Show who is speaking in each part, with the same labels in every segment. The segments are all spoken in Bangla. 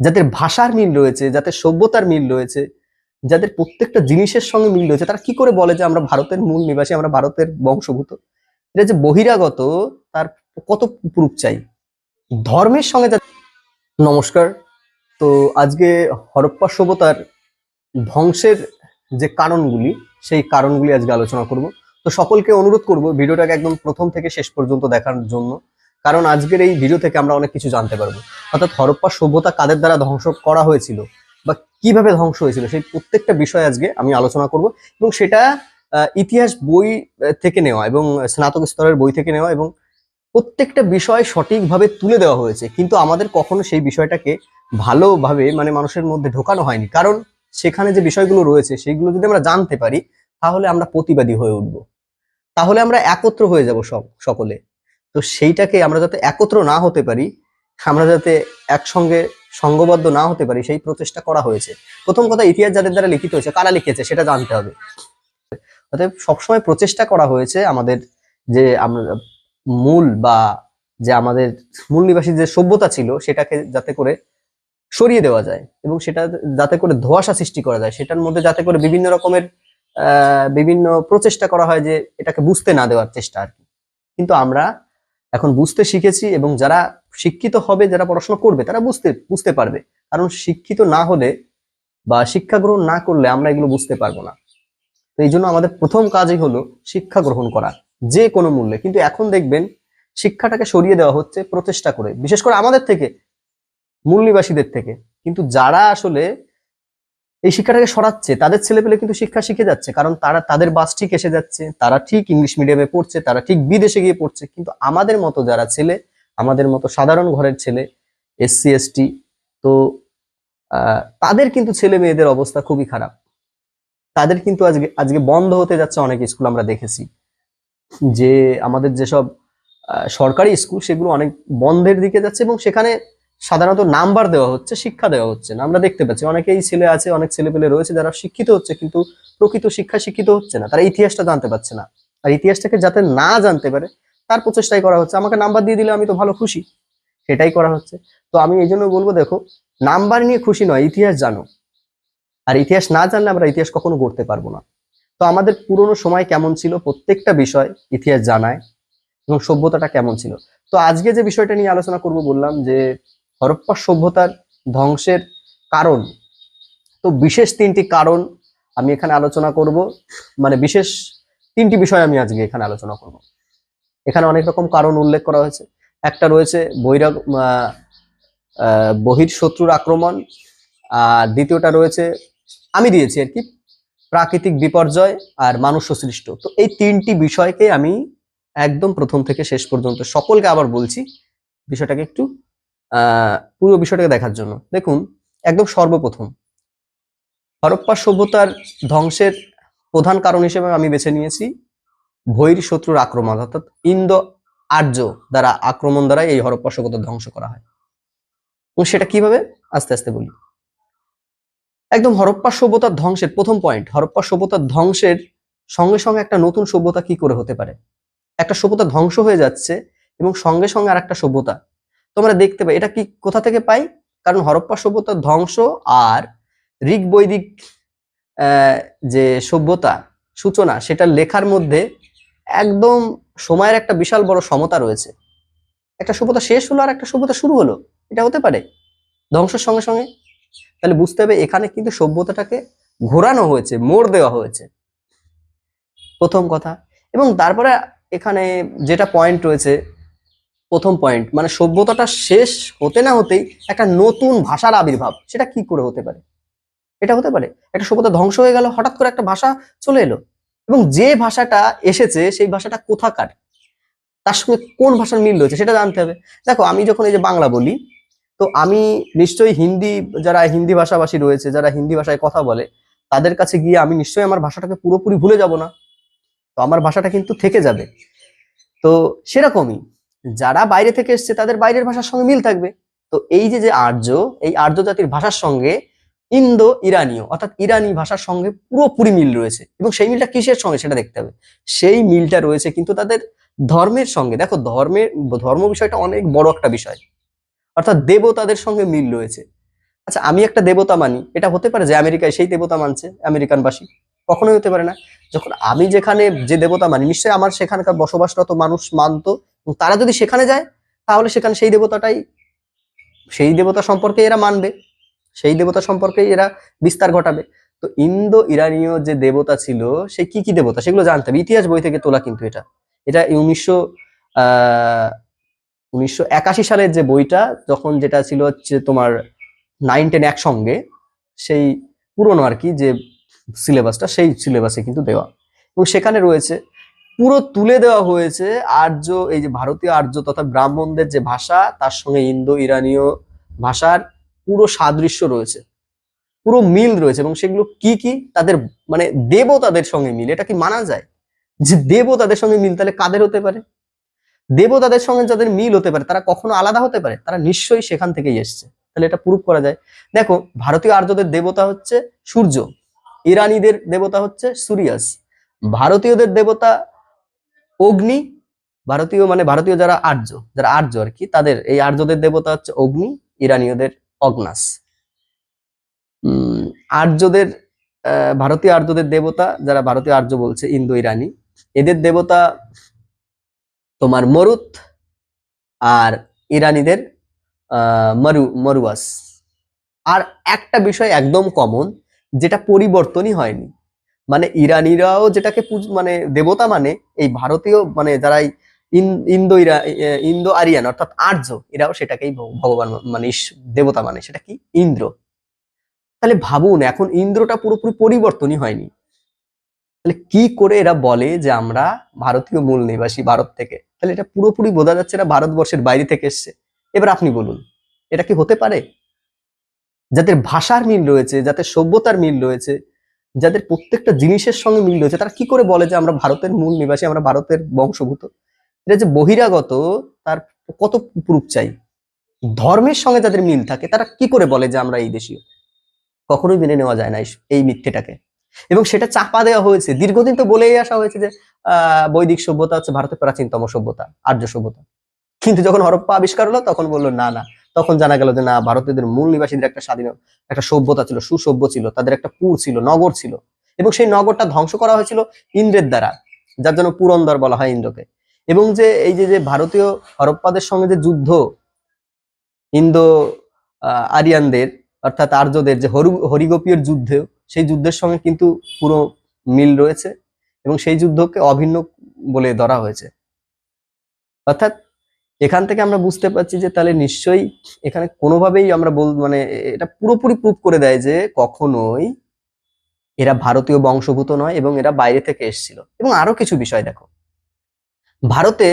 Speaker 1: যাদের ভাষার মিল রয়েছে, যাদের সভ্যতার মিল রয়েছে, যাদের প্রত্যেকটা জিনিসের সঙ্গে মিল রয়েছে, তারা কি করে বলে যে আমরা ভারতের মূল নিবাসী, আমরা ভারতের বংশভূত? এটা যে বহিরাগত, তার কত প্রুফ চাই? ধর্মের সঙ্গে নমস্কার। তো আজকে হরপ্পা সভ্যতার ধ্বংসের যে কারণগুলি, সেই কারণগুলি আজকে আলোচনা করব। তো সকলকে অনুরোধ করব, ভিডিওটাকে একদম প্রথম থেকে শেষ পর্যন্ত দেখার জন্য। কারণ আজকের এই ভিডিও থেকে আমরা অনেক কিছু জানতে পারব। অর্থাৎ হরপ্পা সভ্যতা কাদের দ্বারা ধ্বংস করা হয়েছিল বা কীভাবে ধ্বংস হয়েছিল, সেই প্রত্যেকটা বিষয় আজকে আমি আলোচনা করব এবং সেটা ইতিহাস বই থেকে নেওয়া এবং স্নাতক স্তরের বই থেকে নেওয়া এবং প্রত্যেকটা বিষয় সঠিকভাবে তুলে দেওয়া হয়েছে। কিন্তু আমাদের কখনো সেই বিষয়টাকে ভালোভাবে মানে মানুষের মধ্যে ঢোকানো হয়নি। কারণ সেখানে যে বিষয়গুলো রয়েছে সেইগুলো যদি আমরা জানতে পারি, তাহলে আমরা প্রতিবাদী হয়ে উঠব। তাহলে আমরা একত্র হয়ে যাব সব, সকলে। তো সেইটাকে আমরা যাতে একত্র না হতে পারি, আমরা যাতে একসঙ্গে সঙ্গবদ্ধ না হতে পারি, সেই প্রচেষ্টা করা হয়েছে। প্রথম কথা, ইতিহাস যাদের দ্বারা লিখিত হয়েছে, কারা লিখেছে সেটা জানতে হবে। অতএব সবসময় প্রচেষ্টা করা হয়েছে আমাদের যে আমরা মূল বা যে আমাদের মূল নিবাসী যে সভ্যতা ছিল, সেটাকে যাতে করে সরিয়ে দেওয়া যায় এবং সেটা যাতে করে ধোঁয়াশা সৃষ্টি করা যায়। সেটার মধ্যে যাতে করে বিভিন্ন রকমের বিভিন্ন প্রচেষ্টা করা হয় যে এটাকে বুঝতে না দেওয়ার চেষ্টা আর কি। কিন্তু আমরা এখন বুঝতে শিখেছি এবং যারা শিক্ষিত হবে, যারা পড়াশোনা করবে, তারা বুঝতে বুঝতে পারবে। কারণ শিক্ষিত না হলে বা শিক্ষা গ্রহণ না করলে আমরা এগুলো বুঝতে পারব না। তো এই জন্য আমাদের প্রথম কাজই হলো শিক্ষা গ্রহণ করা, যে কোনো মূল্যে। কিন্তু এখন দেখবেন শিক্ষাটাকে সরিয়ে দেওয়া হচ্ছে প্রচেষ্টা করে। বিশেষ করে আমাদের থেকে, মূল নিবাসীদের থেকে। কিন্তু যারা আসলে এই শিক্ষাটাকে সরাচ্ছে, তাদের ছেলেপেলে কিন্তু শিক্ষা শিখে যাচ্ছে, কারণ তারা, তাদের বাস ঠিক এসে যাচ্ছে, তারা ঠিক ইংলিশ মিডিয়ামে পড়ছে, তারা ঠিক বিদেশে গিয়ে পড়ছে, কিন্তু আমাদের মতো যারা ছেলে, আমাদের মতো সাধারণ ঘরের ছেলে এসসি এসটি তো তাদের কিন্তু ছেলে মেয়েদের অবস্থা খুবই খারাপ। তাদের কিন্তু আজকে আজকে বন্ধ হতে যাচ্ছে অনেক স্কুল আমরা দেখেছি, যে আমাদের যেসব সরকারি স্কুল সেগুলো অনেক বন্ধের দিকে যাচ্ছে এবং সেখানে সাধারণত নাম্বার দেওয়া হচ্ছে, শিক্ষা দেওয়া হচ্ছে না। আমরা দেখতে পাচ্ছি, অনেকেই ছেলে আছে, অনেক ছেলেপেলে রয়েছে যারা শিক্ষিত হচ্ছে কিন্তু প্রকৃত শিক্ষা শিক্ষিত হচ্ছে না, তারা ইতিহাসটা জানতে পারছে না। আর ইতিহাসটাকে যাতে না জানতে পারে, তার প্রচেষ্টাই করা হচ্ছে। আমাকে নাম্বার দিয়ে দিলে আমি তো ভালো খুশি, সেটাই করা হচ্ছে। তো আমি এই জন্য বলব, দেখো, নাম্বার নিয়ে খুশি নয়, ইতিহাস জানো। আর ইতিহাস না জানলে আমরা ইতিহাস কখনো গড়তে পারব না। তো আমাদের পুরনো সময় কেমন ছিল, প্রত্যেকটা বিষয় ইতিহাস জানায় এবং সভ্যতাটা কেমন ছিল। তো আজকে যে বিষয়টা নিয়ে আলোচনা করব বললাম যে হরপ্পা সভ্যতার ধ্বংসের কারণ। তো বিশেষ তিনটি কারণ আমি এখানে আলোচনা করব। মানে বিশেষ তিনটি বিষয় আমি আজকে এখানে আলোচনা করব। এখানে অনেক রকম কারণ উল্লেখ করা হয়েছে। একটা রয়েছে বৈরাগ বহির শত্রুর আক্রমণ। আর দ্বিতীয়টা রয়েছে, আমি দিয়েছি আর কি, প্রাকৃতিক বিপর্যয় আর মানুষ সৃষ্ট তো এই তিনটি বিষয়কে আমি একদম প্রথম থেকে শেষ পর্যন্ত সকলকে আবার বলছি। বিষয়টাকে একটু পুরো বিষয়টাকে দেখার জন্য। দেখুন, একদম সর্বপ্রথম। হরপ্পা সভ্যতার ধ্বংসের প্রধান কারণ হিসেবে আমি বেছে নিয়েছি ভৈর শত্রুর আক্রমণ, অর্থাৎ ইন্দো আর্য দ্বারা আক্রমণ দ্বারা এই হরপ্পা সভ্যতা ধ্বংস করা হয়। এবং সেটা কীভাবে? আস্তে আস্তে বলি। একদম হরপ্পা সভ্যতার ধ্বংসের প্রথম পয়েন্ট হরপ্পা সভ্যতার ধ্বংসের সঙ্গে সঙ্গে একটা নতুন সভ্যতা কি করে হতে পারে? একটা সভ্যতা ধ্বংস হয়ে যাচ্ছে এবং সঙ্গে সঙ্গে আর একটা সভ্যতা তোমরা দেখতে পাই, এটা কি কোথা থেকে পাই? কারণ হরপ্পা সভ্যতার ধ্বংস আর ঋগ বৈদিক যে সভ্যতা সূচনা, সেটা লেখার মধ্যে একদম সময়ের একটা বিশাল বড় সমতা রয়েছে। একটা সভ্যতা শেষ হলো আর একটা সভ্যতা শুরু হলো। এটা হতে পারে ধ্বংসের সঙ্গে সঙ্গে। তাহলে বুঝতে হবে, এখানে কিন্তু সভ্যতাটাকে ঘোরানো হয়েছে, মোড় দেওয়া হয়েছে। প্রথম কথা। এবং তারপরে এখানে যেটা পয়েন্ট রয়েছে প্রথম পয়েন্ট মানে সভ্যতাটা শেষ হতে না হতেই একটা নতুন ভাষার আবির্ভাব, সেটা কি করে হতে পারে? এটা হতে পারে, একটা সভ্যতা ধ্বংস হয়ে গেল, হঠাৎ করে একটা ভাষা চলে এলো, এবং যে ভাষাটা এসেছে, সেই ভাষাটা কোথাকার? তার সঙ্গে কোন ভাষার মিল রয়েছে, সেটা জানতে হবে। দেখো, আমি যখন এই যে বাংলা বলি, তো আমি নিশ্চয়ই হিন্দি, যারা হিন্দি ভাষাভাষী রয়েছে, যারা হিন্দি ভাষায় কথা বলে, তাদের কাছে গিয়ে আমি নিশ্চয়ই আমার ভাষাটাকে পুরোপুরি ভুলে যাব না। তো আমার ভাষাটা কিন্তু থেকে যাবে। তো সেরকমই যারা বাইরে থেকে এসছে, তাদের বাইরের ভাষার সঙ্গে মিল থাকবে। তো এই যে যে আর্য, এই আর্য জাতির ভাষার সঙ্গে ইন্দো ইরানীয় অর্থাৎ ইরানি ভাষার সঙ্গে পুরোপুরি মিল রয়েছে এবং সেই মিলটা কিসের সঙ্গে সেটা দেখতে হবে। সেই মিলটা রয়েছে কিন্তু তাদের ধর্মের সঙ্গে। দেখো, ধর্মের, ধর্ম বিষয়টা অনেক বড় একটা বিষয়। অর্থাৎ দেবতাদের সঙ্গে মিল রয়েছে। আচ্ছা আমি একটা দেবতা মানি। এটা হতে পারে যে আমেরিকায় সেই দেবতা মানছে, আমেরিকানবাসী। কখনোই হতে পারে না। যখন আমি যেখানে যে দেবতা মানি, নিশ্চয়ই আমার সেখানকার বসবাসরত মানুষ মানতো তারা যদি সেখানে যায়, তাহলে সেখানে সেই দেবতাটাই, সেই দেবতা সম্পর্কে এরা মানবে, সেই দেবতা সম্পর্কে এরা বিস্তার ঘটাবে। তো ইন্দো ইরানীয় যে দেবতা ছিল, সে কি কি দেবতা? সেগুলো জানতে হবে ইতিহাস বই থেকে তোলা কিন্তু এটা। এটা উনিশশো উনিশশো একাশি সালের যে বইটা, যখন যেটা ছিল হচ্ছে তোমার নাইন টেন একসঙ্গে, সেই পুরনো আর কি যে সিলেবাসটা সেই সিলেবাসে কিন্তু দেওয়া। এবং সেখানে রয়েছে পুরো তুলে দেওয়া হয়েছে আর্য, এই যে ভারতীয় আর্য তথা ব্রাহ্মণদের যে ভাষা, তার সঙ্গে ইন্দো, ইরানীয় ভাষার পুরো সাদৃশ্য রয়েছে। পুরো মিল রয়েছে এবং সেগুলো কি কি? তাদের মানে দেবতাদের সঙ্গে মিল, এটা কি মানা যায়? যে দেবতাদের সঙ্গে মিল তাহলে কাদের হতে পারে? দেবতাদের সঙ্গে যাদের মিল হতে পারে, তারা কখনো আলাদা হতে পারে? তারা নিশ্চয়ই সেখান থেকেই এসছে। তাহলে এটা প্রুফ করা যায়। দেখো, ভারতীয় আর্যদের দেবতা হচ্ছে সূর্য, ইরানিদের দেবতা হচ্ছে সুরিয়াস। ভারতীয়দের দেবতা অগ্নি, ভারতীয় মানে ভারতীয় যারা আর্য যারা আর্য আর কি, তাদের এই আর্যদের দেবতা হচ্ছে অগ্নি, ইরানীয়দের অগ্নাস। আর্যদের ভারতীয় আর্যদের দেবতা যারা ভারতীয় আর্য বলছে, ইন্দো ইরানি, এদের দেবতা তোমার মরুত আর ইরানিদের মরু, মরুয়াস। আর একটা বিষয় একদম কমন যেটা পরিবর্তনই হয়নি। মানে ইরানিরাও যেটাকে মানে দেবতা মানে এই ভারতীয় মানে যারা ইন- ইন্দো ইরা ইন্দো আরিয়ান অর্থাৎ আর্য, এরাও সেটাকেই ভগবান মানে দেবতা মানে সেটা কি? ইন্দ্র। তাহলে ভাবুন, এখন ইন্দ্রটা পুরোপুরি পরিবর্তনই হয়নি। তাহলে কি করে এরা বলে যে আমরা ভারতীয় মূল নিবাসী ভারত থেকে? তাহলে এটা পুরোপুরি বোঝা যাচ্ছে এরা ভারতবর্ষের বাইরে থেকে এসছে। এবার আপনি বলুন, এটা কি হতে পারে? যাদের ভাষার মিল রয়েছে, যাদের সভ্যতার মিল রয়েছে যাদের প্রত্যেকটা জিনিসের সঙ্গে মিল রয়েছে, তারা কি করে বলে যে আমরা ভারতের মূল নিবাসী, আমরা ভারতের বংশভূত এটা যে বহিরাগত, তার কত প্রুফ চাই? ধর্মের সঙ্গে যাদের মিল থাকে, তারা কি করে বলে যে আমরা এই দেশীয়? কখনোই মেনে নেওয়া যায় না এই- মিথ্যেটাকে। এবং সেটা চাপা দেওয়া হয়েছে। দীর্ঘদিন তো বলেই আসা হয়েছে যে বৈদিক সভ্যতা হচ্ছে ভারতের প্রাচীনতম সভ্যতা, আর্য সভ্যতা। কিন্তু যখন হরপ্পা আবিষ্কার হলো, তখন বলল, না না তখন জানা গেল যে না, ভারতীয়দের মূল নিবাসীদের একটা স্বাধীন, একটা সভ্যতা ছিল, সুসভ্য ছিল, তাদের একটা পুর ছিল, নগর ছিল। এবং সেই নগরটা ধ্বংস করা হয়েছিল ইন্দ্রের দ্বারা, যার জন্য পুরন্দর বলা হয় ইন্দ্রকে। এবং যে, এই যে ভারতীয় হরপ্পাদের সঙ্গে যে যুদ্ধ, ইন্দো আরিয়ানদের, অর্থাৎ আর্যদের যে হরু, হরিগোপীয় যুদ্ধ, সেই যুদ্ধের সঙ্গে কিন্তু পুরো মিল রয়েছে এবং সেই যুদ্ধকে অভিন্ন বলে ধরা হয়েছে। অর্থাৎ এখান থেকে আমরা বুঝতে পারছি যে তাহলে নিশ্চয়ই এখানে কোনোভাবেই আমরা বল মানে এটা পুরোপুরি প্রুভ করে দেয় যে কখনোই এরা ভারতীয় বংশভূত নয় এবং এরা বাইরে থেকে এসেছিল। এবং আরও কিছু বিষয় দেখো। ভারতে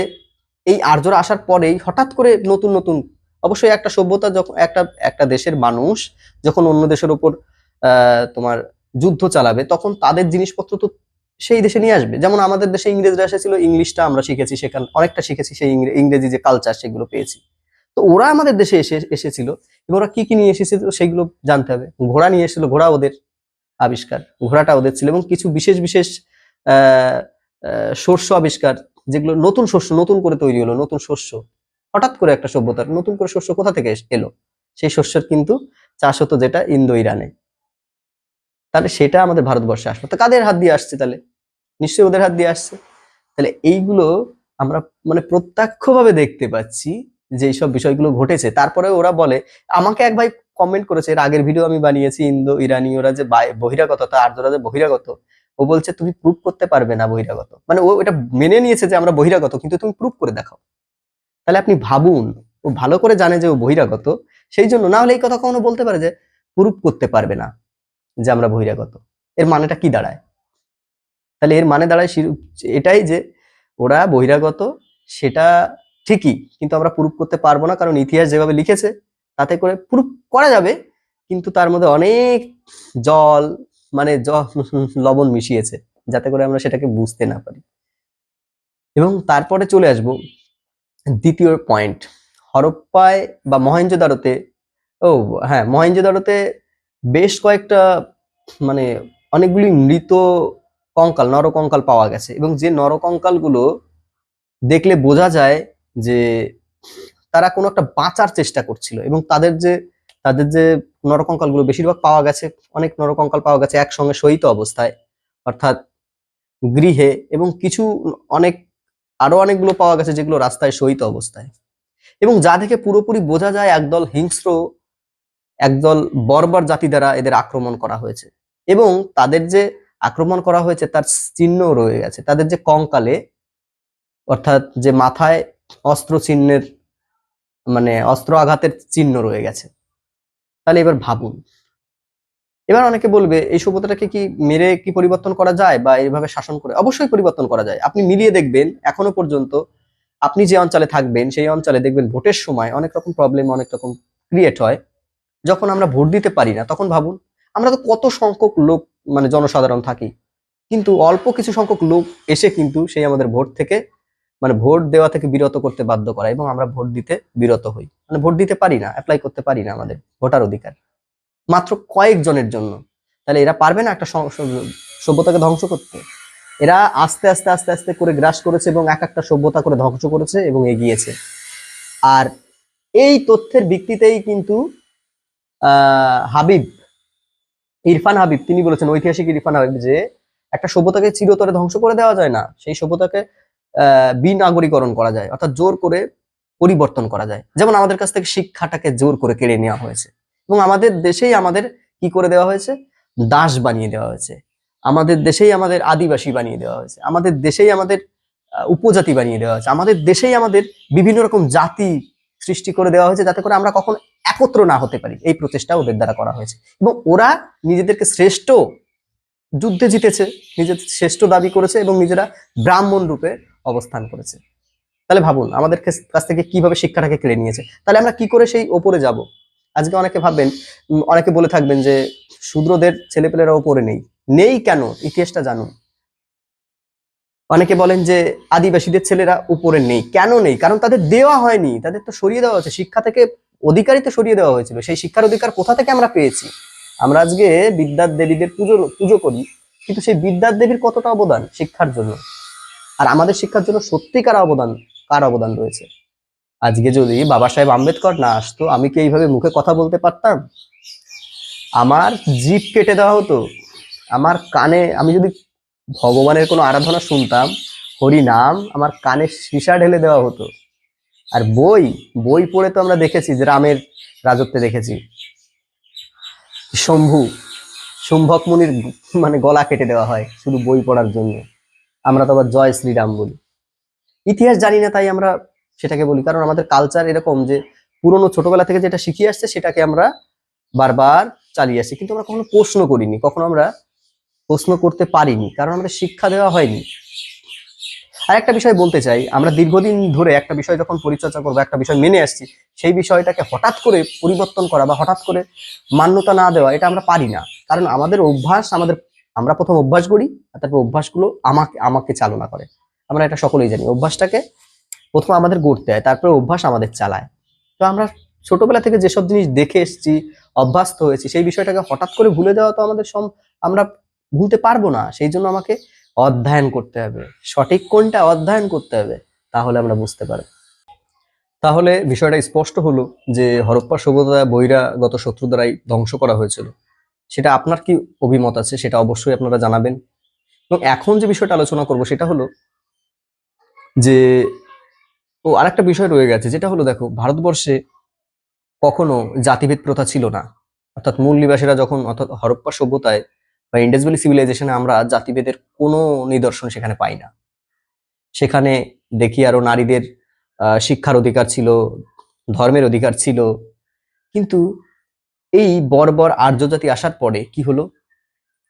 Speaker 1: এই আর্যরা আসার পরেই হঠাৎ করে নতুন নতুন অবশ্যই একটা সভ্যতা যখন একটা একটা দেশের মানুষ যখন অন্য দেশের আহ, তোমার যুদ্ধ চালাবে তখন তাদের জিনিসপত্র তো সেই দেশে নিয়ে আসবে। যেমন আমাদের দেশে ইংরেজরা এসেছিল, ইংলিশটা আমরা শিখেছি সেখানে, অনেকটা শিখেছি সেই ইংরেজি যে কালচার সেগুলো পেয়েছি। তো ওরা আমাদের দেশে এসে, এসেছিল। ওরা কি কি নিয়ে এসেছিল সেগুলো জানতে হবে। ঘোড়া নিয়ে এসেছিল, ঘোড়া ওদের আবিষ্কার। ঘোড়াটা ওদের ছিল এবং কিছু বিশেষ বিশেষ শস্য আবিষ্কার, যেগুলো নতুন শস্য, নতুন করে তৈরি হলো, নতুন শস্য। হঠাৎ করে একটা সভ্যতার নতুন করে শস্য কোথা থেকে এলো? সেই শস্যের কিন্তু চাষ হতো যেটা ইন্দো ইরানে তাহলে সেটা আমাদের ভারতবর্ষে আসলো তো কাদের হাত দিয়ে আসছে তাহলে? নিশ্চয়ই ওদের হাত দিয়ে আসছে। তাহলে এইগুলো আমরা মানে প্রত্যক্ষভাবে দেখতে পাচ্ছি যে এইসব বিষয়গুলো ঘটেছে। তারপরে ওরা বলে, আমাকে এক ভাই কমেন্ট করেছে, এর আগের ভিডিও আমি বানিয়েছি, ইন্দো, ইরানি, ওরা যে বহিরাগত, তা আর্যরা যে বহিরাগত। ও বলছে, তুমি প্রুভ করতে পারবে না বহিরাগত। মানে ও এটা মেনে নিয়েছে যে আমরা বহিরাগত, কিন্তু তুমি প্রুভ করে দেখাও। তাহলে আপনি ভাবুন, ও ভালো করে জানে যে ও বহিরাগত, সেই জন্য না হলে এই কথা কখনো বলতে পারে যে প্রুভ করতে পারবে না। যে আমরা বহিরাগত। এর মানেটা কি দাঁড়ায়? তাহলে এর মানে দাঁড়ায় এটাই যে ওরা বহিরাগত, সেটা ঠিকই, কিন্তু আমরা প্রুভ করতে পারব না, কারণ ইতিহাস যেভাবে লিখেছে, তাতে করে প্রুভ করা যাবে, কিন্তু তার মধ্যে অনেক জল মানে লবণ মিশিয়েছে, যাতে করে আমরা সেটাকে বুঝতে না পারি। এবং তারপরে চলে আসব দ্বিতীয় পয়েন্ট হরপ্পায় বা মহেঞ্জোদারোতে ও হ্যাঁ মহেঞ্জোদারোতে বেশ কয়েকটা মানে অনেকগুলি মৃত কঙ্কাল, নরকঙ্কাল পাওয়া গেছে এবং যে নরকঙ্কালগুলো দেখলে বোঝা যায় যে তারা কোনো একটা বাঁচার চেষ্টা করছিল এবং তাদের যে তাদের যে নরকঙ্কালগুলো বেশিরভাগ পাওয়া গেছে, অনেক নরকঙ্কাল পাওয়া গেছে একসঙ্গে সহিত অবস্থায়, অর্থাৎ গৃহে এবং কিছু অনেক, আরও অনেকগুলো পাওয়া গেছে যেগুলো রাস্তায় সহিত অবস্থায় এবং যা থেকে পুরোপুরি বোঝা যায় একদল হিংস্র একদল বর্বর জাতি দ্বারা এদের আক্রমণ করা হয়েছে। এবং তাদের যে আক্রমণ করা হয়েছে, তার চিহ্ন রয়ে গেছে। তাদের যে কঙ্কালে, অর্থাৎ যে মাথায় অস্ত্র চিহ্নের মানে অস্ত্র আঘাতের চিহ্ন রয়ে গেছে। তাহলে এবার ভাবুন, এবার অনেকে বলবে, এই সভ্যতাটাকে কি মেরে কি পরিবর্তন করা যায় বা এইভাবে শাসন করে? অবশ্যই পরিবর্তন করা যায়। আপনি মিলিয়ে দেখবেন, এখনও পর্যন্ত আপনি যে অঞ্চলে থাকবেন, সেই অঞ্চলে দেখবেন ভোটের সময় অনেক রকম প্রবলেম অনেক রকম ক্রিয়েট হয়। যখন আমরা ভোট দিতে পারি না, তখন ভাবুন, আমরা তো কত সংখ্যক লোক মানে জনসাধারণ থাকি। কিন্তু অল্প কিছু সংখ্যক লোক এসে কিন্তু সেই আমাদের ভোট থেকে মানে ভোট দেওয়া থেকে বিরত করতে বাধ্য করা এবং আমরা ভোট দিতে বিরত হই। মানে ভোট দিতে পারি না অ্যাপ্লাই করতে পারি না আমাদের ভোটার অধিকার। মাত্র কয়েকজনের জন্য। তাহলে এরা পারবে না একটা সভ্যতাকে ধ্বংস করতে? এরা আস্তে আস্তে আস্তে আস্তে করে গ্রাস করেছে এবং এক একটা সভ্যতা করে ধ্বংস করেছে এবং এগিয়েছে। আর এই তথ্যের ভিত্তিতেই কিন্তু হাবিব ইরফান হাবিব তিনি বলেছেন ঐতিহাসিক ইরফান হাবিব যে একটা সভ্যতাকে চিরতরে ধ্বংস করে দেওয়া যায় না সেই সভ্যতাকে আহ, বিনাগরীকরণ করা যায় অর্থাৎ জোর করে পরিবর্তন করা যায়। যেমন আমাদের কাছ থেকে শিক্ষাটাকে জোর করে কেড়ে নেওয়া হয়েছে এবং আমাদের দেশেই আমাদের কি করে দেওয়া হয়েছে? দাস বানিয়ে দেওয়া হয়েছে। আমাদের দেশেই আমাদের আদিবাসী বানিয়ে দেওয়া হয়েছে। আমাদের দেশেই আমাদের উপজাতি বানিয়ে দেওয়া হয়েছে। আমাদের দেশেই আমাদের বিভিন্ন রকম জাতি সৃষ্টি করে দেওয়া হয়েছে যাতে করে আমরা কখনো একত্র না হতে পারি। এই প্রচেষ্টা ওদের দ্বারা করা হয়েছে। এবং ওরা নিজেদেরকে শ্রেষ্ঠ যুদ্ধে জিতেছে নিজের শ্রেষ্ঠ দাবি করেছে এবং নিজেরা ব্রাহ্মণ রূপে অবস্থান করেছে। তাহলে ভাবুন, আমাদের কাছ থেকে কীভাবে শিক্ষাটাকে কেড়ে নিয়েছে? তাহলে আমরা কি করে সেই ওপরে যাব? আজকে অনেকে ভাববেন অনেকে বলে থাকবেন যে, শূদ্রদের ছেলেপেলেরা ওপরে নেই। নেই কেন? ইতিহাসটা জানুন। অনেকে বলেন যে আদিবাসীদের ছেলেরা উপরে নেই। কেন নেই? কারণ তাদের দেওয়া হয়নি। তাদের তো সরিয়ে দেওয়া হয়েছে। শিক্ষা থেকে অধিকারই তো সরিয়ে দেওয়া হয়েছিল। সেই শিক্ষার অধিকার কোথা থেকে আমরা পেয়েছি? আমরা আজকে বিদ্যার দেবীদের পুজো পুজো করি, কিন্তু সেই বিদ্যার দেবীর কতটা অবদান? শিক্ষার জন্য। আর আমাদের শিক্ষার জন্য সত্যিকার অবদান, কার অবদান রয়েছে? আজকে যদি বাবা সাহেব আম্বেদকর না আসতো, আমি কি এইভাবে মুখে কথা বলতে পারতাম? আমার জিভ কেটে দেওয়া হতো। আমার কানে, আমি যদি ভগবানের কোনো আরাধনা শুনতাম, হরি নাম আমার কানে সীসা ঢেলে দেওয়া হতো। আর বই বই পড়ে তো আমরা দেখেছি যে রামের রাজত্বে দেখেছি। শম্ভু, সম্ভব মুনির মানে গলা কেটে দেওয়া হয় শুধু বই পড়ার জন্য। আমরা তো আবার জয় শ্রীরাম বলি। ইতিহাস জানি না তাই আমরা সেটাকে বলি, কারণ আমাদের কালচার এরকম যে পুরনো ছোটবেলা থেকে যেটা শিখিয়ে আসছে সেটাকে আমরা বারবার চালিয়ে আসছি। কিন্তু আমরা কখনো প্রশ্ন করিনি, কখনো আমরা প্রশ্ন করতে পারিনি, কারণ আমাদের শিক্ষা দেওয়া হয়নি। আর একটা বিষয় বলতে চাই, আমরা দীর্ঘদিন ধরে একটা বিষয় যখন পরিচর্যা করব, একটা বিষয় মেনে আসছি, সেই বিষয়টাকে হঠাৎ করে পরিবর্তন করা বা হঠাৎ করে মান্যতা না দেওয়া, এটা আমরা পারি না। কারণ আমাদের অভ্যাস, আমাদের, আমরা প্রথম অভ্যাস করি আর তারপর অভ্যাসগুলো আমাকে আমাকে চালনা করে। আমরা এটা সকলেই জানি, অভ্যাসটাকে প্রথম আমাদের গড়তে হয়, তারপরে অভ্যাস আমাদের চালায়। তো আমরা ছোটবেলা থেকে যেসব জিনিস দেখে এসেছি, অভ্যস্ত হয়েছি, সেই বিষয়টাকে হঠাৎ করে ভুলে যাওয়া তো আমাদের সম, আমরা ভুলতে পারব না, সেই জন্য আমাকে অধ্যয়ন করতে হবে। সঠিক কোনটা অধ্যয়ন করতে হবে, তাহলে আমরা বুঝতে পারব। তাহলে বিষয়টা স্পষ্ট হলো যে হরপ্পা সভ্যতা বহিরাগত শত্রু দ্বারাই ধ্বংস করা হয়েছিল। সেটা আপনার কি অভিমত আছে, সেটা অবশ্যই আপনারা জানাবেন। এবং এখন যে বিষয়টা আলোচনা করব, সেটা হলো যে, ও আরেকটা বিষয় রয়ে গেছে, যেটা হলো দেখো, ভারতবর্ষে কখনো জাতিভেদ প্রথা ছিল না। অর্থাৎ মূল নিবাসীরা যখন অর্থাৎ হরপ্পা সভ্যতায় বা ইন্ডাস ভ্যালি সিভিলাইজেশনে আমরা জাতিভেদের কোনো নিদর্শন সেখানে পাই না। সেখানে দেখি আরও নারীদের শিক্ষার অধিকার ছিল, ধর্মের অধিকার ছিল। কিন্তু এই বর্বর আর্য জাতি আসার পরে কি হলো?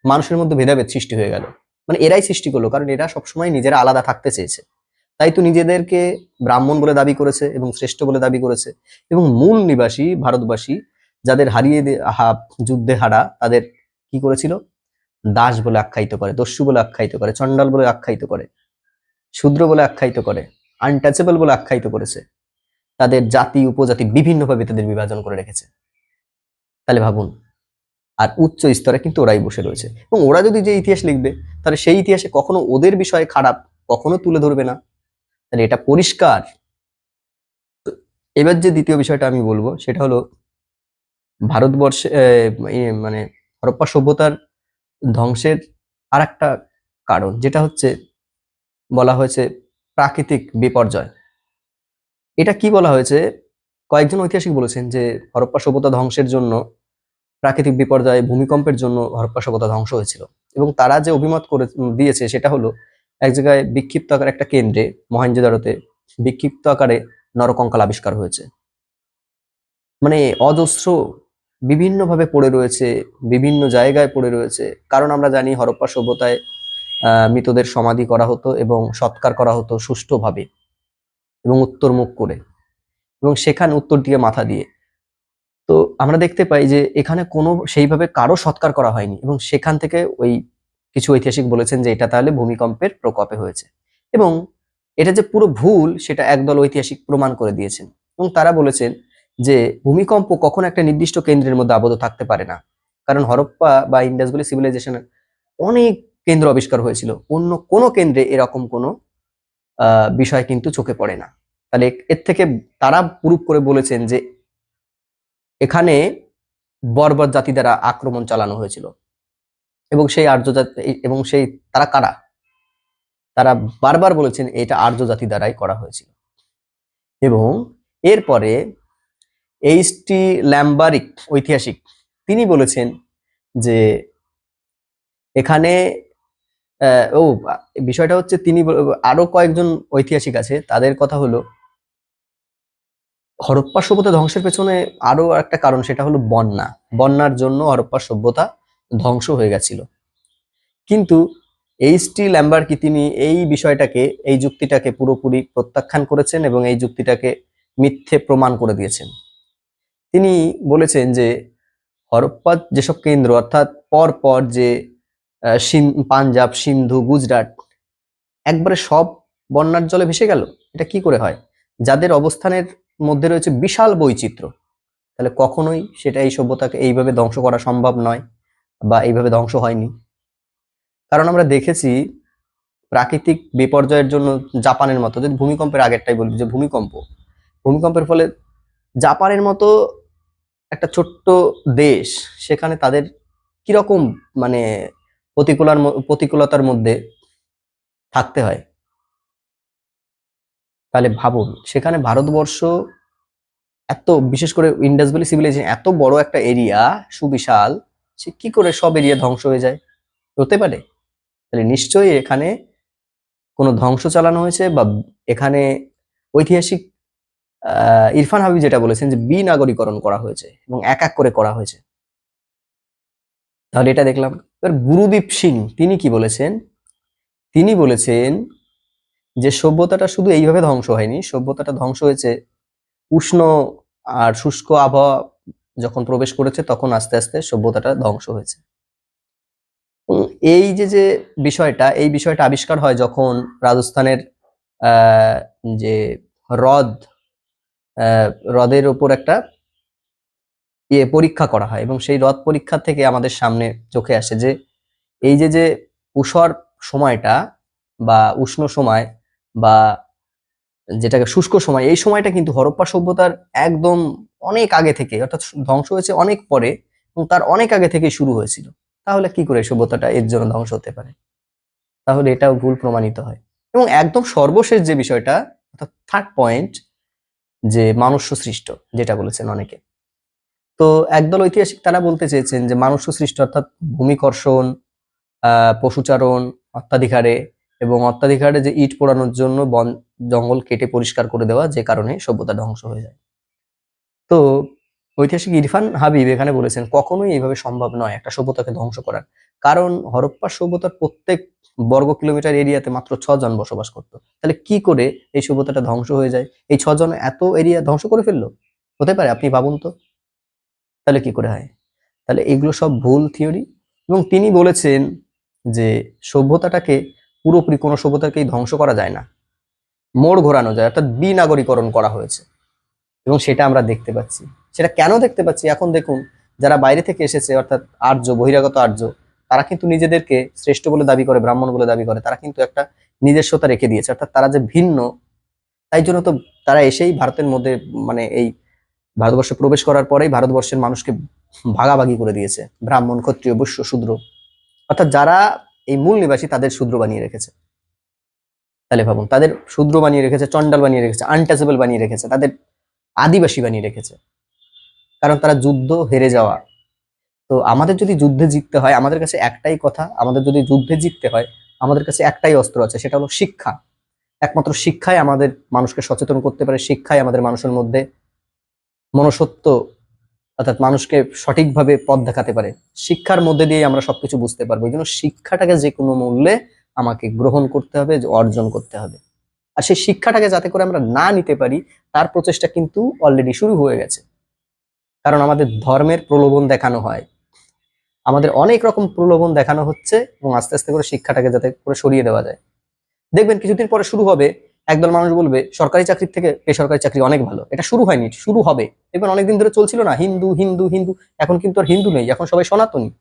Speaker 1: মানুষের মধ্যে ভেদাভেদ সৃষ্টি হয়ে গেল। মানে এরাই সৃষ্টি করল, কারণ এরা সবসময় নিজেরা আলাদা থাকতে চেয়েছে। তাই তো নিজেদেরকে ব্রাহ্মণ বলে দাবি করেছে এবং শ্রেষ্ঠ বলে দাবি করেছে। এবং মূল নিবাসী ভারতবাসী যাদের হারিয়ে যুদ্ধে হারা তাদের কি করেছিল? দাস বলে আখ্যায়িত করে, দস্যু বলে আখ্যায়িত করে, চণ্ডাল বলে আখ্যায়িত করে, শূদ্র বলে আখ্যায়িত করে আনটাচেবল বলে আখ্যায়িত করেছে। তাদের জাতি, উপজাতি বিভিন্নভাবে তাদের বিভাজন করে রেখেছে। তাহলে ভাবুন, আর উচ্চ স্তরে কিন্তু ওরাই বসে রয়েছে। এবং ওরা যদি যে ইতিহাস লিখবে, তাহলে সেই ইতিহাসে কখনো ওদের বিষয়ে খারাপ, কখনো তুলে ধরবে না। তাহলে এটা পরিষ্কার। এবার যে দ্বিতীয় বিষয়টা আমি বলব, সেটা হলো ভারতবর্ষে মানে হরপ্পা সভ্যতার ধ্বংসের আর একটা কারণ, যেটা হচ্ছে বলা হয়েছে প্রাকৃতিক বিপর্যয়। এটা কি বলা হয়েছে? কয়েকজন ঐতিহাসিক বলেছেন যে হরপ্পা সভ্যতা ধ্বংসের জন্য, প্রাকৃতিক বিপর্যয় ভূমিকম্পের জন্য হরপ্পা সভ্যতা ধ্বংস হয়েছিল। এবং তারা যে অভিমত করে দিয়েছে সেটা হলো, এক জায়গায় বিক্ষিপ্ত আকারে একটা কেন্দ্রে মহেঞ্জোদারোতে বিক্ষিপ্ত আকারে নরকঙ্কাল আবিষ্কার হয়েছে। মানে অজস্র বিভিন্নভাবে পড়ে রয়েছে, বিভিন্ন জায়গায় পড়ে রয়েছে। কারণ আমরা জানি হরপ্পা সভ্যতায় মৃতদের সমাধি করা হতো এবং সৎকার করা হতো সুষ্ঠুভাবে এবং উত্তর মুখ করে এবং সেখানে উত্তর দিকে মাথা দিয়ে। তো আমরা দেখতে পাই যে এখানে কোনো, সেইভাবে কারও সৎকার করা হয়নি এবং সেখান থেকে ওই কিছু ঐতিহাসিক বলেছেন যে এটা তাহলে ভূমিকম্পের প্রকোপে হয়েছে। এবং এটা যে পুরো ভুল, সেটা একদল ঐতিহাসিক প্রমাণ করে দিয়েছেন। এবং তারা বলেছেন যে ভূমিকম্প কখনো একটা নির্দিষ্ট কেন্দ্রের মধ্যে আবদ্ধ থাকতে পারে না। কারণ হরপ্পা বা ইন্ডাসগুলি সিভিলাইজেশনের অনেক কেন্দ্র আবিষ্কার হয়েছিল। অন্য কোনো কেন্দ্রে এরকম কোনো বিষয় কিন্তু চোখে পড়ে না। তাহলে এর থেকে তারা প্রুফ করে বলেছেন যে এখানে বর্বর জাতি দ্বারা আক্রমণ চালানো হয়েছিল। এবং সেই আর্য এবং সেই তারা কারা? তারা বারবার বলেছেন এটা আর্য জাতি দ্বারাই করা হয়েছিল। এবং এরপরে এইচ টি ল্যাম্বারিক ঐতিহাসিক। তিনি বলেছেন যে এখানে ও, বিষয়টা হচ্ছে তিনি আরও কয়েকজন ঐতিহাসিক আছে। তাদের কথা হলো, হরপ্পা সভ্যতা ধ্বংসের পেছনে আরও একটা কারণ সেটা হলো বন্যা। বন্যার জন্য হরপ্পা সভ্যতা ধ্বংস হয়ে গেছিল। কিন্তু এইচ টি ল্যাম্বার্কি তিনি এই বিষয়টাকে, এই যুক্তিটাকে পুরোপুরি প্রত্যাখ্যান করেছেন এবং এই যুক্তিটাকে মিথ্যে প্রমাণ করে দিয়েছেন। তিনি বলেছেন যে হরপ্পাত যেসব কেন্দ্র, অর্থাৎ পর পর যে পাঞ্জাব, সিন্ধু, গুজরাট, একবারে সব বন্যার জলে ভেসে গেল, এটা কি করে হয়? যাদের অবস্থানের মধ্যে রয়েছে বিশাল বৈচিত্র্য, তাহলে কখনোই সেটা এই সভ্যতাকে এইভাবে ধ্বংস করা সম্ভব নয় বা এইভাবে ধ্বংস হয়নি। কারণ আমরা দেখেছি প্রাকৃতিক বিপর্যয়ের জন্য জাপানের মতো, যদি ভূমিকম্পের আগেরটাই বলি, যে ভূমিকম্প, ভূমিকম্পের ফলে জাপানের মতো একটা ছোট্ট দেশ, সেখানে তাদের কীরকম মানে প্রতিকূলার প্রতিকূলতার মধ্যে থাকতে হয়? তাহলে ভাবুন, সেখানে ভারতবর্ষ এত, বিশেষ করে ইন্ডাস ভ্যালি সিভিলাইজেশন এত বড় একটা এরিয়া সুবিশাল, সে কি করে সব এরিয়া ধ্বংস হয়ে যায়? হতে পারে। তাহলে নিশ্চয়ই এখানে কোনো ধ্বংস চালানো হয়েছে বা এখানে ঐতিহাসিক ইরফান হাবিব যেটা বলেছেন যে বিনাগরীকরণ করা হয়েছে এবং এক এক করে করা হয়েছে। তাহলে এটা দেখলাম। এবার গুরুদীপ সিং, তিনি কি বলেছেন? তিনি বলেছেন যে সভ্যতাটা শুধু এইভাবে ধ্বংস হয়নি, সভ্যতাটা ধ্বংস হয়েছে। উষ্ণ আর শুষ্ক আবহাওয়া যখন প্রবেশ করেছে, তখন আস্তে আস্তে সভ্যতাটা ধ্বংস হয়েছে। এই যে যে বিষয়টা, এই বিষয়টা আবিষ্কার হয় যখন রাজস্থানের যে হ্রদ হ্রদের ওপর একটা ইয়ে পরীক্ষা করা হয় এবং সেই হ্রদ পরীক্ষা থেকে আমাদের সামনে চোখে আসে যে এই যে যে উষর সময়টা বা উষ্ণ সময় বা যেটাকে শুষ্ক সময়, এই সময়টা কিন্তু হরপ্পা সভ্যতার একদম অনেক আগে থেকে, অর্থাৎ ধ্বংস হয়েছে অনেক পরে এবং তার অনেক আগে থেকে শুরু হয়েছিল। তাহলে কি করে সভ্যতাটা এর জন্য ধ্বংস হতে পারে? তাহলে এটাও ভুল প্রমাণিত হয়। এবং একদম সর্বশেষ যে বিষয়টা, অর্থাৎ থার্ড পয়েন্ট যে মানুষ্য সৃষ্ট, যেটা বলেছেন অনেকে। তো একদল ঐতিহাসিক তারা বলতে চেয়েছেন যে মানুষ্য সৃষ্ট অর্থাৎ ভূমিকর্ষণ পশুচারণ, অত্যাধিকারে এবং অত্যাধিকারে যে ইট পোড়ানোর জন্য বন, জঙ্গল কেটে পরিষ্কার করে দেওয়া যে কারণে সভ্যতা ধ্বংস হয়ে যায়। তো ঐতিহাসিক ইরফান হাবিব এখানে বলেছেন, কখনোই এইভাবে সম্ভব নয় একটা সভ্যতাকে ধ্বংস করার। কারণ হরপ্পা সভ্যতার প্রত্যেক বর্গ কিলোমিটার এরিয়াতে মাত্র ছজন বসবাস করতো। তাহলে কি করে এই সভ্যতাটা ধ্বংস হয়ে যায়? এই ছজন এত এরিয়া ধ্বংস করে ফেলল? হতে পারে, আপনি ভাবুন তো। তাহলে কি করে হয়? তাহলে এগুলো সব ভুল থিওরি। এবং তিনি বলেছেন যে সভ্যতাটাকে, পুরোপুরি কোনো সভ্যতাকেই ধ্বংস করা যায় না। মোড় ঘোরানো যায়, অর্থাৎ বিনাগরীকরণ করা হয়েছে। এবং সেটা আমরা দেখতে পাচ্ছি। সেটা কেন দেখতে পাচ্ছি? এখন দেখুন, যারা বাইরে থেকে এসেছে, অর্থাৎ আর্য, বহিরাগত আর্য, তারা কিন্তু নিজেদেরকে শ্রেষ্ঠ বলে দাবি করে, ব্রাহ্মণ বলে দাবি করে, তারা কিন্তু একটা নিজস্বতা রেখে দিয়েছে। অর্থাৎ তারা যে ভিন্ন, তাই জন্য তো তারা এসেই ভারতের মধ্যে মানে এই ভারতবর্ষে প্রবেশ করার পরেই ভারতবর্ষের মানুষকে ভাগাভাগি করে দিয়েছে। ব্রাহ্মণ, ক্ষত্রিয়, বৈশ্য, শূদ্র। অর্থাৎ যারা এই মূল নিবাসী তাদের শূদ্র বানিয়ে রেখেছে। তাহলে ভাবুন, তাদের শূদ্র বানিয়ে রেখেছে চন্ডাল বানিয়ে রেখেছে আনটাচেবল বানিয়ে রেখেছে, তাদের আদিবাসী বানিয়ে রেখেছে। কারণ তারা যুদ্ধ হেরে যাওয়া। তো আমাদের যদি যুদ্ধে জিততে হয়, আমাদের কাছে একটাই কথা, আমাদের যদি যুদ্ধে জিততে হয়, আমাদের কাছে একটাই অস্ত্র আছে, সেটা হলো শিক্ষা। একমাত্র শিক্ষাই আমাদের মানুষকে সচেতন করতে পারে, শিক্ষাই আমাদের মানুষের মধ্যে মনসত্ব অর্থাৎ মানুষকে সঠিকভাবে পথ দেখাতে পারে। শিক্ষার মধ্যে দিয়ে আমরা সবকিছু বুঝতে পারব। এই জন্য শিক্ষাটাকে যে কোনো মূল্যে আমাকে গ্রহণ করতে হবে, অর্জন করতে হবে। আর সেই শিক্ষাটাকে যাতে করে আমরা না নিতে পারি, তার প্রচেষ্টা কিন্তু অলরেডি শুরু হয়ে গেছে। কারণ আমাদের ধর্মের প্রলোভন দেখানো হয়। আমাদের অনেক রকম প্রলোভন দেখানো হচ্ছে এবং আস্তে আস্তে করে শিক্ষাটাকে যাতে করে সরিয়ে দেওয়া যায়। দেখবেন কিছুদিন পরে শুরু হবে, একদল মানুষ বলবে, সরকারি চাকরির থেকে বেসরকারি চাকরি অনেক ভালো। এটা শুরু হয়নি, শুরু হবে। দেখবেন অনেকদিন ধরে চলছিল না, হিন্দু হিন্দু হিন্দু, এখন কিন্তু আর হিন্দু নেই, এখন সবাই সনাতনী।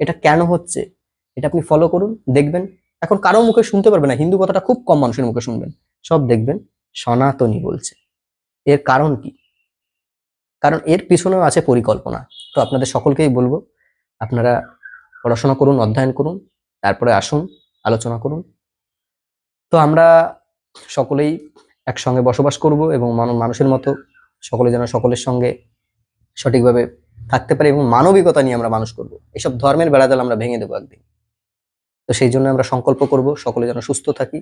Speaker 1: এটা কেন হচ্ছে? এটা আপনি ফলো করুন, দেখবেন। এখন কারও মুখে শুনতে পারবে না, হিন্দু কথাটা খুব কম মানুষের মুখে শুনবেন। সব দেখবেন সনাতনী বলছে। এর কারণ কি? কারণ এর পিছনেও আছে পরিকল্পনা। তো আপনাদের সকলকেই বলব, আপনারা পড়াশোনা করুন, অধ্যয়ন করুন, তারপরে আসুন, আলোচনা করুন। তো আমরা সকলেই একসঙ্গে বসবাস করব এবং মানুষের মতো সকলে যেন সকলের সঙ্গে সঠিকভাবে থাকতে পারি এবং মানবিকতা নিয়ে আমরা মানুষ করব। এসব ধর্মের বেড়াজাল আমরা ভেঙে দেবো একদিন। তো সেই জন্য আমরা সংকল্প করব, সকলে যেন সুস্থ থাকি।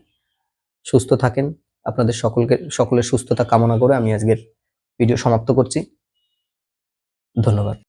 Speaker 1: সুস্থ থাকেন। আপনাদের সকলকে সকলের সুস্থতা কামনা করে আমি আজকের ভিডিও সমাপ্ত করছি। ধন্যবাদ।